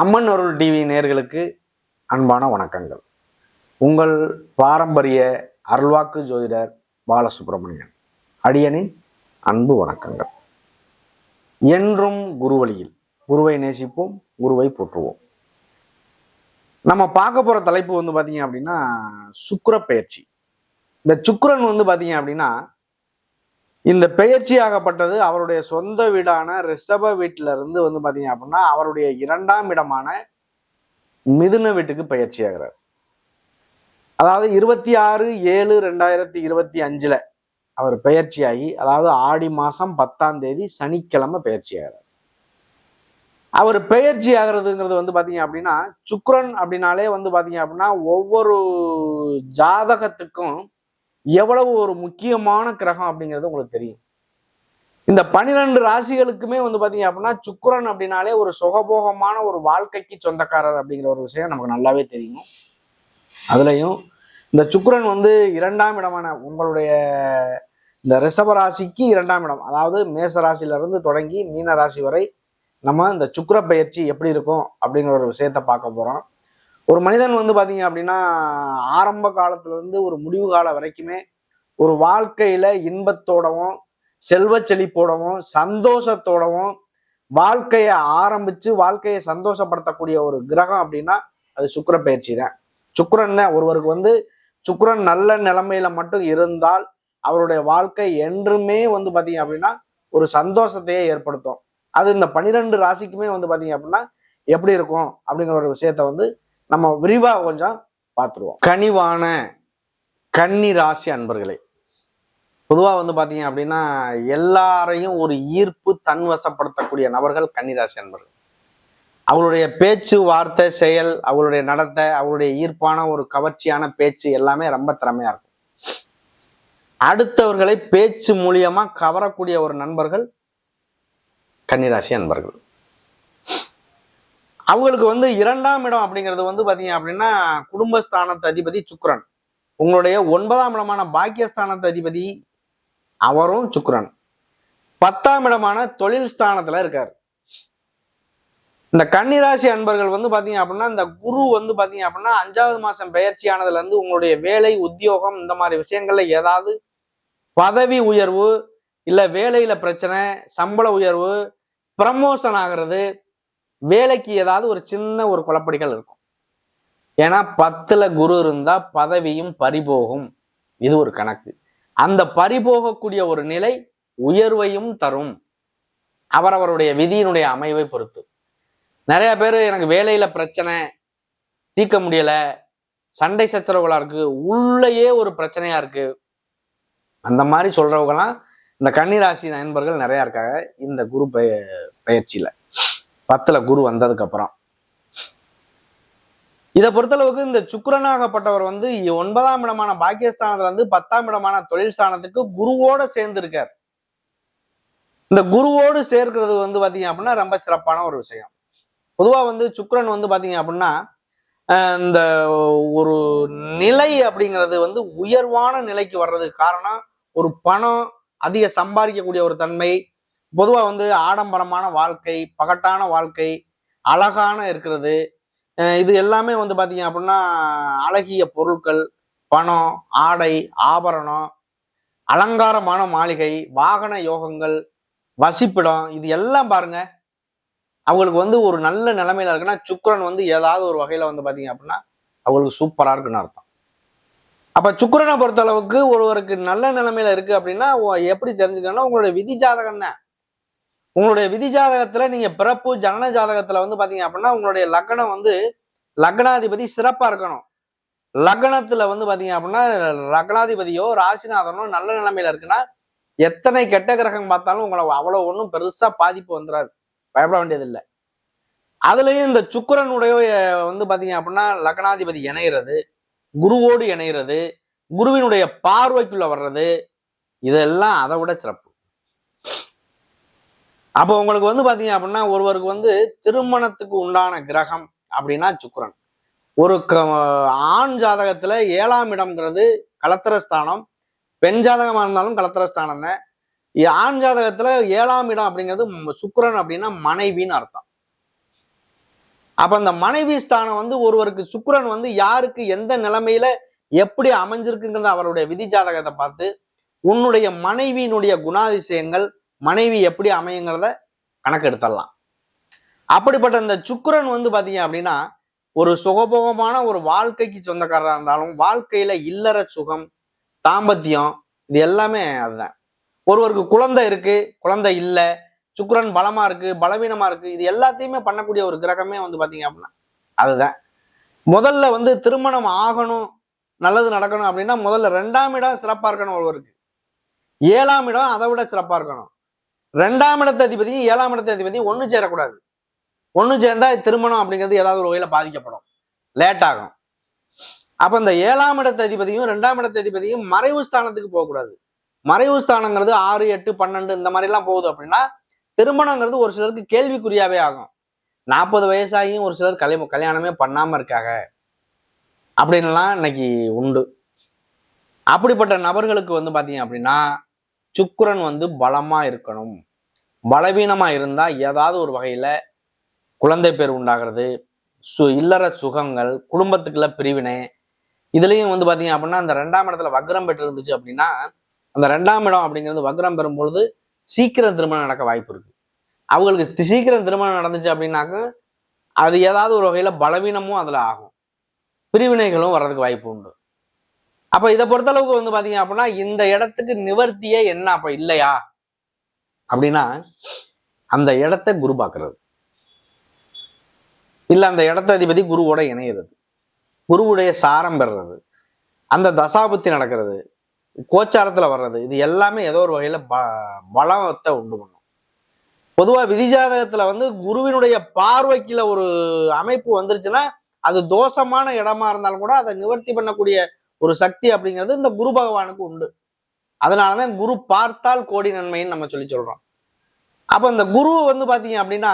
அம்மன் அருள் TV நேர்களுக்கு அன்பான வணக்கங்கள். உங்கள் பாரம்பரிய அருள்வாக்கு ஜோதிடர் பாலசுப்ரமணியன். அடியனின் அன்பு வணக்கங்கள். என்றும் குருவழியில் குருவை நேசிப்போம் குருவை போற்றுவோம். நம்ம பார்க்க போகிற தலைப்பு வந்து பார்த்தீங்க அப்படின்னா சுக்கிர பயிற்சி இந்த சுக்கரன் வந்து பார்த்தீங்க அப்படின்னா இந்த பெயர்ச்சியாகப்பட்டது அவருடைய சொந்த வீடான ரிஷப வீட்டில இருந்து வந்து பாத்தீங்க அப்படின்னா அவருடைய இரண்டாம் இடமான மிதுன வீட்டுக்கு பயிற்சி ஆகிறார் அதாவது இருபத்தி ஆறு ஏழு ரெண்டாயிரத்தி இருபத்தி அஞ்சுல அவர் பயிற்சியாகி அதாவது ஆடி மாசம் பத்தாம் தேதி சனிக்கிழமை பயிற்சி ஆகிறார் அவர் பெயர்ச்சி ஆகிறதுங்கிறது வந்து பாத்தீங்க அப்படின்னா சுக்ரன் அப்படின்னாலே வந்து பாத்தீங்க அப்படின்னா ஒவ்வொரு ஜாதகத்துக்கும் எவ்வளவு ஒரு முக்கியமான கிரகம் அப்படிங்கிறது உங்களுக்கு தெரியும். இந்த பனிரெண்டு ராசிகளுக்குமே வந்து பாத்தீங்க அப்படின்னா சுக்கரன் அப்படின்னாலே ஒரு சுகபோகமான ஒரு வாழ்க்கைக்கு சொந்தக்காரர் அப்படிங்கிற ஒரு விஷயம் நமக்கு நல்லாவே தெரியும். அதுலயும் இந்த சுக்கரன் வந்து இரண்டாம் இடமான உங்களுடைய இந்த ரிஷப ராசிக்கு இரண்டாம் இடம். அதாவது மேச ராசியில இருந்து தொடங்கி மீன ராசி வரை நம்ம இந்த சுக்கிர பயிற்சி எப்படி இருக்கும் அப்படிங்கிற ஒரு விஷயத்த பார்க்க போறோம். ஒரு மனிதன் வந்து பார்த்தீங்க அப்படின்னா ஆரம்ப காலத்துலேருந்து ஒரு முடிவு காலம் வரைக்குமே ஒரு வாழ்க்கையில் இன்பத்தோடவும் செல்வ செழிப்போடவும் சந்தோஷத்தோடவும் வாழ்க்கையை ஆரம்பித்து வாழ்க்கையை சந்தோஷப்படுத்தக்கூடிய ஒரு கிரகம் அப்படின்னா அது சுக்கிர பயிற்சி தான். சுக்கரன் தான். ஒருவருக்கு வந்து சுக்கரன் நல்ல நிலைமையில மட்டும் இருந்தால் அவருடைய வாழ்க்கை என்றுமே வந்து பார்த்தீங்க அப்படின்னா ஒரு சந்தோஷத்தையே ஏற்படுத்தும். அது இந்த பனிரெண்டு ராசிக்குமே வந்து பார்த்தீங்க அப்படின்னா எப்படி இருக்கும் அப்படிங்கிற ஒரு விஷயத்த வந்து நம்ம விரிவா கொஞ்சம் பார்த்துருவோம் கனிவான கன்னி ராசி அன்பர்களே பொதுவா வந்து பார்த்தீங்க அப்படின்னா எல்லாரையும் ஒரு ஈர்ப்பு தன்வசப்படுத்தக்கூடிய நபர்கள் கன்னிராசி அன்பர்கள். அவளுடைய பேச்சு வார்த்தை செயல் அவளுடைய நடத்தை அவளுடைய ஈர்ப்பான ஒரு கவர்ச்சியான பேச்சு எல்லாமே ரொம்ப திறமையா இருக்கும். அடுத்தவர்களை பேச்சு மூலியமா கவரக்கூடிய ஒரு நண்பர்கள் கன்னிராசி அன்பர்கள். அவங்களுக்கு வந்து இரண்டாம் இடம் அப்படிங்கிறது வந்து பார்த்தீங்க அப்படின்னா குடும்பஸ்தானத்து அதிபதி சுக்ரன் உங்களுடைய ஒன்பதாம் இடமான பாக்கியஸ்தானத்து அதிபதி அவரும் சுக்ரன் பத்தாம் இடமான தொழில் ஸ்தானத்துல இருக்கார். இந்த கன்னிராசி அன்பர்கள் வந்து பாத்தீங்க அப்படின்னா இந்த குரு வந்து பாத்தீங்க அப்படின்னா அஞ்சாவது மாசம் பெயர்ச்சி இருந்து உங்களுடைய வேலை உத்தியோகம் இந்த மாதிரி விஷயங்கள்ல ஏதாவது பதவி உயர்வு இல்ல வேலையில பிரச்சனை சம்பள உயர்வு ப்ரமோஷன் ஆகிறது வேலைக்கு ஏதாவது ஒரு சின்ன ஒரு குழப்படிகள் இருக்கும். ஏன்னா பத்துல குரு இருந்தா பதவியும் பறிபோகும். இது ஒரு கணக்கு. அந்த பறிபோகக்கூடிய ஒரு நிலை உயர்வையும் தரும். அவரவருடைய விதியினுடைய அமைவை பொறுத்து. நிறைய பேர் எனக்கு வேலையில பிரச்சனை தீர்க்க முடியல சண்டை சச்சரவுகளா இருக்கு உள்ளேயே ஒரு பிரச்சனையா இருக்கு. அந்த மாதிரி சொல்றவங்கலாம் இந்த கன்னிராசி நண்பர்கள் நிறைய இருக்காங்க இந்த குரு பய பயிற்சியில பத்துல குரு வந்ததுக்கு அப்புறம் இதை பொறுத்தளவுக்கு இந்த சுக்கரனாகப்பட்டவர் வந்து ஒன்பதாம் இடமான பாக்கியஸ்தானத்துல இருந்து பத்தாம் இடமான தொழில் ஸ்தானத்துக்கு குருவோட சேர்ந்து இருக்கார் இந்த குருவோடு சேர்க்கிறது வந்து பாத்தீங்க அப்படின்னா ரொம்ப சிறப்பான ஒரு விஷயம். பொதுவா வந்து சுக்கரன் வந்து பாத்தீங்க அப்படின்னா இந்த ஒரு நிலை அப்படிங்கிறது வந்து உயர்வான நிலைக்கு வர்றதுக்கு காரணம் ஒரு பணம் அதிக சம்பாதிக்கக்கூடிய ஒரு தன்மை பொதுவா வந்து ஆடம்பரமான வாழ்க்கை பகட்டான வாழ்க்கை அழகான இருக்கிறது. இது எல்லாமே வந்து பாத்தீங்க அப்படின்னா அழகிய பொருட்கள் பணம் ஆடை ஆபரணம் அலங்காரமான மாளிகை வாகன யோகங்கள் வசிப்பிடம் இது எல்லாம் பாருங்க. அவங்களுக்கு வந்து ஒரு நல்ல நிலைமையில இருக்குன்னா சுக்கரன் வந்து ஏதாவது ஒரு வகையில வந்து பாத்தீங்க அப்படின்னா அவங்களுக்கு சூப்பரா இருக்குன்னு அர்த்தம். அப்ப சுக்கரனை பொறுத்த அளவுக்கு ஒருவருக்கு நல்ல நிலைமையில இருக்கு அப்படின்னா எப்படி தெரிஞ்சுக்கணும்னா உங்களுடைய விதி ஜாதகம் தான் உங்களுடைய விதி ஜாதகத்துல நீங்க பிறப்பு ஜனன ஜாதகத்துல வந்து பாத்தீங்க அப்படின்னா உங்களுடைய லக்னம் வந்து லக்னாதிபதி சிறப்பா இருக்கணும். லக்னத்துல வந்து பாத்தீங்க அப்படின்னா லக்னாதிபதியோ ராசிநாதனோ நல்ல நிலைமையில இருக்குன்னா எத்தனை கெட்ட கிரகம் பார்த்தாலும் உங்களை அவ்வளவு ஒன்றும் பெருசா பாதிப்பு வந்துடாது பயப்பட வேண்டியதில்லை. அதுலயும் இந்த சுக்கிரனுடைய வந்து பாத்தீங்க அப்படின்னா லக்னாதிபதி இணையிறது குருவோடு இணையிறது குருவினுடைய பார்வைக்குள்ள வர்றது இதெல்லாம் அதை விட சிறப்பு. அப்போ உங்களுக்கு வந்து பாத்தீங்க அப்படின்னா ஒருவருக்கு வந்து திருமணத்துக்கு உண்டான கிரகம் அப்படின்னா சுக்கரன். ஒரு க ஆண் ஜாதகத்துல ஏழாம் இடம்ங்கிறது கலத்திரஸ்தானம். பெண் ஜாதகமா இருந்தாலும் கலத்திரஸ்தானம் தான். ஆண் ஜாதகத்துல ஏழாம் இடம் அப்படிங்கிறது சுக்கரன் அப்படின்னா மனைவின்னு அர்த்தம். அப்ப அந்த மனைவி ஸ்தானம் வந்து ஒருவருக்கு சுக்கரன் வந்து யாருக்கு எந்த நிலைமையில எப்படி அமைஞ்சிருக்குங்கிறத அவருடைய விதி ஜாதகத்தை பார்த்து உன்னுடைய மனைவியினுடைய குணாதிசயங்கள் மனைவி எப்படி அமையுங்கிறத கணக்கெடுத்துடலாம் அப்படிப்பட்ட இந்த சுக்கரன் வந்து பார்த்தீங்க அப்படின்னா ஒரு சுகபோகமான ஒரு வாழ்க்கைக்கு சொந்தக்காரராக இருந்தாலும் வாழ்க்கையில இல்லற சுகம் தாம்பத்தியம் இது எல்லாமே அதுதான். ஒருவருக்கு குழந்தை இருக்கு குழந்தை இல்லை சுக்கரன் பலமா இருக்கு பலவீனமா இருக்கு இது எல்லாத்தையுமே பண்ணக்கூடிய ஒரு கிரகமே வந்து பார்த்தீங்க அப்படின்னா அதுதான். முதல்ல வந்து திருமணம் ஆகணும் நல்லது நடக்கணும் அப்படின்னா முதல்ல ரெண்டாம் இடம் சிறப்பாக இருக்கணும் ஒருவருக்கு. ஏழாம் இடம் அதை விட சிறப்பாக இருக்கணும். ரெண்டாம் இடத்த அதிபதியும் ஏழாம் இடத்த அதிபதியும் ஒன்று சேரக்கூடாது. ஒன்று சேர்ந்தா திருமணம் அப்படிங்கிறது ஏதாவது ஒரு வகையில் பாதிக்கப்படும். லேட் ஆகும். இந்த ஏழாம் இடத்த அதிபதியும் ரெண்டாம் இடத்த அதிபதியும் மறைவு ஸ்தானத்துக்கு போகக்கூடாது. மறைவு ஸ்தானங்கிறது ஆறு எட்டு பன்னெண்டு இந்த மாதிரிலாம் போகுது அப்படின்னா திருமணங்கிறது ஒரு சிலருக்கு கேள்விக்குறியாவே ஆகும். நாற்பது வயசாகியும் ஒரு சிலர் கலை கல்யாணமே பண்ணாமல் இருக்காங்க. அப்படின்லாம் இன்னைக்கு உண்டு. அப்படிப்பட்ட நபர்களுக்கு வந்து பார்த்தீங்க அப்படின்னா சுக்கிரன் வந்து பலமாக இருக்கணும். பலவீனமாக இருந்தால் ஏதாவது ஒரு வகையில் குழந்தை பேர் உண்டாகிறது சு இல்லற சுகங்கள் குடும்பத்துக்குள்ள பிரிவினை. இதுலேயும் வந்து பார்த்தீங்க அப்படின்னா அந்த ரெண்டாம் இடத்துல வக்ரம் பெற்று இருந்துச்சு அப்படின்னா அந்த ரெண்டாம் இடம் அப்படிங்கிறது வக்ரம் பெறும் பொழுது சீக்கிரம் திருமணம் நடக்க வாய்ப்பு இருக்கு. அவங்களுக்கு சீக்கிரம் திருமணம் நடந்துச்சு அப்படின்னாக்க அது ஏதாவது ஒரு வகையில் பலவீனமும் அதில் ஆகும். பிரிவினைகளும் வர்றதுக்கு வாய்ப்பு உண்டு. அப்போ இதை பொறுத்தளவுக்கு வந்து பார்த்தீங்க அப்படின்னா இந்த இடத்துக்கு நிவர்த்தியே என்ன அப்போ இல்லையா? அப்படின்னா அந்த இடத்த குரு பார்க்கறது. இல்ல அந்த இடத்த அதிபதி குருவோட இணையிறது. குருவுடைய சாரம் பெறுறது. அந்த தசாபுத்தி நடக்கிறது. கோச்சாரத்துல வர்றது. இது எல்லாமே ஏதோ ஒரு வகையில ப பலத்தை உண்டு பண்ணும். பொதுவா விதிஜாதகத்தில் வந்து குருவினுடைய பார்வைக்குள்ள ஒரு அமைப்பு வந்துருச்சுன்னா அது தோஷமான இடமா இருந்தாலும் கூட அதை நிவர்த்தி பண்ணக்கூடிய ஒரு சக்தி அப்படிங்கிறது இந்த குரு பகவானுக்கு உண்டு. அதனாலதான் குரு பார்த்தால் கோடி நன்மைன்னு நம்ம சொல்லி சொல்றோம். அப்ப இந்த குரு வந்து பாத்தீங்க அப்படின்னா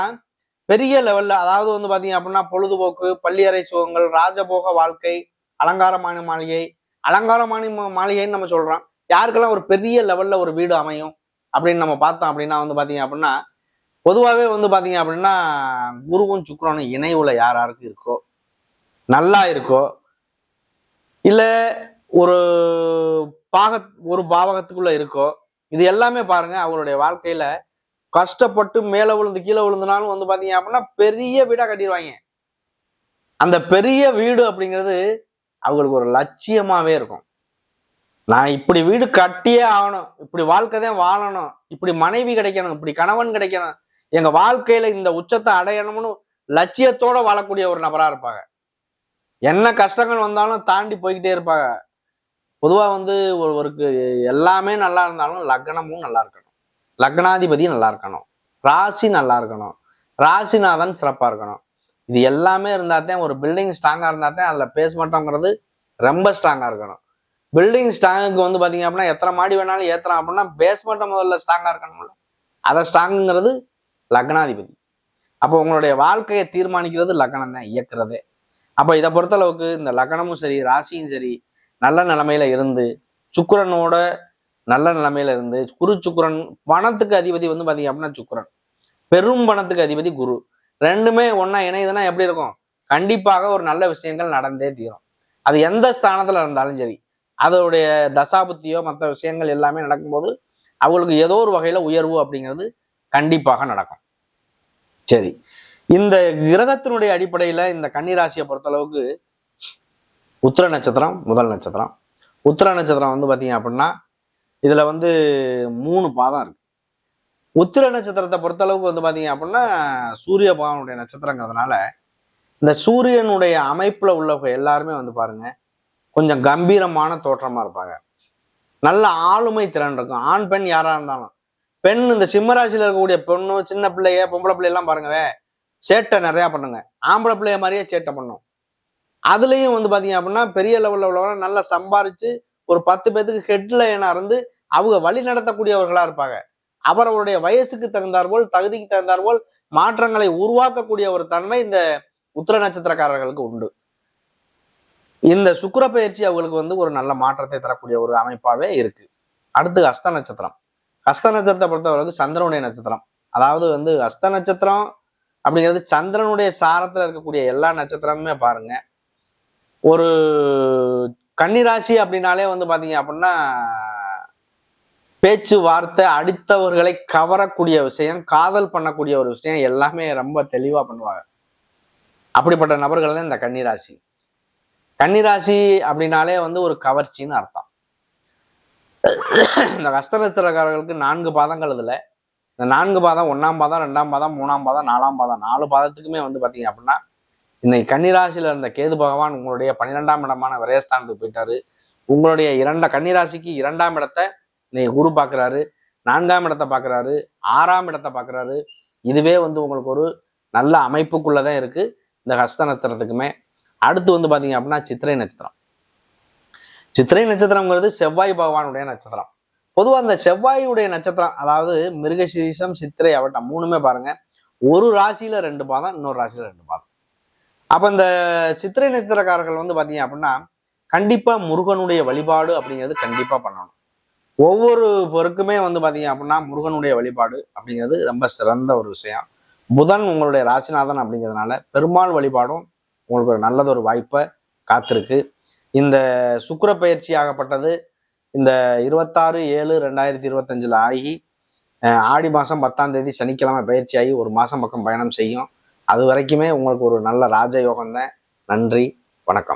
பெரிய லெவல்ல அதாவது வந்து பாத்தீங்க அப்படின்னா பொழுதுபோக்கு பள்ளியறை சுகங்கள் ராஜபோக வாழ்க்கை அலங்காரமான மாளிகை அலங்காரமான மாளிகைன்னு நம்ம சொல்றோம். யாருக்கெல்லாம் ஒரு பெரிய லெவல்ல ஒரு வீடு அமையும் அப்படின்னு நம்ம பார்த்தோம் அப்படின்னா வந்து பாத்தீங்க அப்படின்னா பொதுவாகவே வந்து பாத்தீங்க அப்படின்னா குருவும் சுக்கிரனும் இணைவுல யார் யாருக்கு இருக்கோ நல்லா இருக்கோ இல்லை ஒரு பாக ஒரு பாவகத்துக்குள்ள இருக்கோ இது எல்லாமே பாருங்க அவங்களுடைய வாழ்க்கையில கஷ்டப்பட்டு மேல விழுந்து கீழே விழுந்துனாலும் வந்து பாத்தீங்க அப்படின்னா பெரிய வீடா கட்டிடுவாங்க. அந்த பெரிய வீடு அப்படிங்கிறது அவங்களுக்கு ஒரு லட்சியமாவே இருக்கும். நான் இப்படி வீடு கட்டியே ஆகணும் இப்படி வாழ்க்கை தான் வாழணும் இப்படி மனைவி கிடைக்கணும் இப்படி கணவன் கிடைக்கணும் எங்க வாழ்க்கையில இந்த உச்சத்தை அடையணும்னு லட்சியத்தோட வாழக்கூடிய ஒரு நபரா இருப்பாங்க. என்ன கஷ்டங்கள் வந்தாலும் தாண்டி போய்கிட்டே இருப்பாங்க. பொதுவாக வந்து ஒருவருக்கு எல்லாமே நல்லா இருந்தாலும் லக்னமும் நல்லா இருக்கணும். லக்னாதிபதி நல்லா இருக்கணும். ராசி நல்லா இருக்கணும். ராசிநாதன் சிறப்பாக இருக்கணும். இது எல்லாமே இருந்தா தான் ஒரு பில்டிங் ஸ்ட்ராங்காக இருந்தால் தான் அதில் பேஸ்மெண்ட்ங்கிறது ரொம்ப ஸ்ட்ராங்காக இருக்கணும். பில்டிங் ஸ்ட்ராங்குக்கு வந்து பார்த்தீங்க அப்படின்னா எத்தனை மாடி வேணாலும் ஏற்றலாம் அப்படின்னா பேஸ்மெண்ட்டை முதல்ல ஸ்ட்ராங்காக இருக்கணும்ல. அதை ஸ்ட்ராங்குங்கிறது லக்னாதிபதி. அப்போ உங்களுடைய வாழ்க்கையை தீர்மானிக்கிறது லக்னம் தான் இயக்குறதே. அப்போ இதை பொறுத்தளவுக்கு இந்த லக்னமும் சரி ராசியும் சரி நல்ல நிலைமையில இருந்து சுக்கரனோட நல்ல நிலைமையில இருந்து குரு சுக்கரன் பணத்துக்கு அதிபதி வந்து பாத்தீங்க அப்படின்னா சுக்கரன். பெரும் பணத்துக்கு அதிபதி குரு. ரெண்டுமே ஒன்றா இணையுதுன்னா எப்படி இருக்கும்? கண்டிப்பாக ஒரு நல்ல விஷயங்கள் நடந்தே தீரும். அது எந்த ஸ்தானத்துல இருந்தாலும் சரி அதோடைய தசாபுத்தியோ மற்ற விஷயங்கள் எல்லாமே நடக்கும்போது அவங்களுக்கு ஏதோ ஒரு வகையில உயர்வு அப்படிங்கிறது கண்டிப்பாக நடக்கும். சரி. இந்த கிரகத்தினுடைய அடிப்படையில இந்த கன்னிராசியை பொறுத்தளவுக்கு உத்திர நட்சத்திரம் முதல் நட்சத்திரம். உத்திர நட்சத்திரம் வந்து பார்த்தீங்க அப்படின்னா இதில் வந்து மூணு பாதம் இருக்குது உத்திர நட்சத்திரத்தை பொறுத்தளவுக்கு வந்து பார்த்தீங்க அப்படின்னா சூரிய பகவானுடைய நட்சத்திரங்கிறதுனால இந்த சூரியனுடைய அமைப்பில் உள்ளவங்க எல்லாருமே வந்து பாருங்க கொஞ்சம் கம்பீரமான தோற்றமாக இருப்பாங்க. நல்ல ஆளுமை திறன் இருக்கும். ஆண் பெண் யாராக இருந்தாலும். பெண் இந்த சிம்மராசியில் இருக்கக்கூடிய பெண்ணும் சின்ன பிள்ளைய பொம்பளை பிள்ளையெல்லாம் பாருங்கவே சேட்டை நிறையா பண்ணுங்க. ஆம்பளை பிள்ளைய மாதிரியே சேட்டை பண்ணும். அதுலேயும் வந்து பார்த்தீங்க அப்படின்னா பெரிய லெவலில் உள்ளவங்க நல்லா சம்பாரிச்சு ஒரு பத்து பேத்துக்கு ஹெட்லைனாக இருந்து அவங்க வழி நடத்தக்கூடியவர்களாக இருப்பாங்க. அவரவருடைய வயசுக்கு தகுந்தாற்போல் தகுதிக்கு தகுந்தாற்போல் மாற்றங்களை உருவாக்கக்கூடிய ஒரு தன்மை இந்த உத்திர நட்சத்திரக்காரர்களுக்கு உண்டு. இந்த சுக்கர பயிற்சி அவங்களுக்கு வந்து ஒரு நல்ல மாற்றத்தை தரக்கூடிய ஒரு அமைப்பாகவே இருக்கு. அடுத்து அஸ்த நட்சத்திரம். அஸ்த நட்சத்திரத்தை பொறுத்தவரைக்கும் சந்திரனுடைய நட்சத்திரம். அதாவது வந்து அஸ்த நட்சத்திரம் அப்படிங்கிறது சந்திரனுடைய சாரத்தில் இருக்கக்கூடிய எல்லா நட்சத்திரமுமே பாருங்க. ஒரு கன்னிராசி அப்படின்னாலே வந்து பார்த்தீங்க அப்படின்னா பேச்சு வார்த்தை அடித்தவர்களை கவரக்கூடிய விஷயம் காதல் பண்ணக்கூடிய ஒரு விஷயம் எல்லாமே ரொம்ப தெளிவாக பண்ணுவாங்க. அப்படிப்பட்ட நபர்கள் தான் இந்த கன்னிராசி. கன்னிராசி அப்படின்னாலே வந்து ஒரு கவர்ச்சின்னு அர்த்தம். இந்த கஷ்டநஸ்திரக்காரர்களுக்கு நான்கு பாதங்கள் இதில். இந்த நான்கு பாதம் ஒன்றாம் பாதம் ரெண்டாம் பாதம் மூணாம் பாதம் நாலாம் பாதம் நாலு பாதத்துக்குமே வந்து பார்த்தீங்க அப்படின்னா இன்னைக்கு கன்னிராசியில் இருந்த கேது பகவான் உங்களுடைய பன்னிரெண்டாம் இடமான விரயஸ்தானத்துக்கு போயிட்டாரு. உங்களுடைய இரண்ட கன்னிராசிக்கு இரண்டாம் இடத்தை இன்னைக்கு குரு பார்க்குறாரு நான்காம் இடத்தை பார்க்குறாரு ஆறாம் இடத்தை பார்க்குறாரு. இதுவே வந்து உங்களுக்கு ஒரு நல்ல அமைப்புக்குள்ளே தான் இருக்குது இந்த ஹஸ்த நட்சத்திரத்துக்குமே. அடுத்து வந்து பார்த்தீங்க அப்படின்னா சித்திரை நட்சத்திரம். சித்திரை நட்சத்திரம்ங்கிறது செவ்வாய் பகவானுடைய நட்சத்திரம். பொதுவாக அந்த செவ்வாயுடைய நட்சத்திரம் அதாவது மிருகசீரிஷம் சித்திரை அவட்டம் மூணுமே பாருங்கள் ஒரு ராசியில் ரெண்டு பாதம் இன்னொரு ராசியில் ரெண்டு பாதம். அப்போ இந்த சித்திரை நட்சத்திரக்காரர்கள் வந்து பார்த்தீங்க அப்படின்னா கண்டிப்பாக முருகனுடைய வழிபாடு அப்படிங்கிறது கண்டிப்பாக பண்ணணும். ஒவ்வொரு பொருக்குமே வந்து பார்த்தீங்க அப்படின்னா முருகனுடைய வழிபாடு அப்படிங்கிறது ரொம்ப சிறந்த ஒரு விஷயம். புதன் உங்களுடைய ராசிநாதன் அப்படிங்கிறதுனால பெருமாள் வழிபாடும் உங்களுக்கு ஒரு நல்லது ஒரு வாய்ப்பை காத்திருக்கு. இந்த சுக்கிர பயிற்சி ஆகப்பட்டது இந்த இருபத்தாறு ஏழு ரெண்டாயிரத்தி இருபத்தஞ்சில் ஆகி ஆடி மாதம் பத்தாம் தேதி சனிக்கிழமை பயிற்சி ஆகி ஒரு மாதம் பக்கம் பயணம் செய்யும். அது வரைக்குமே உங்களுக்கு ஒரு நல்ல ராஜயோகம் தான் நன்றி வணக்கம்.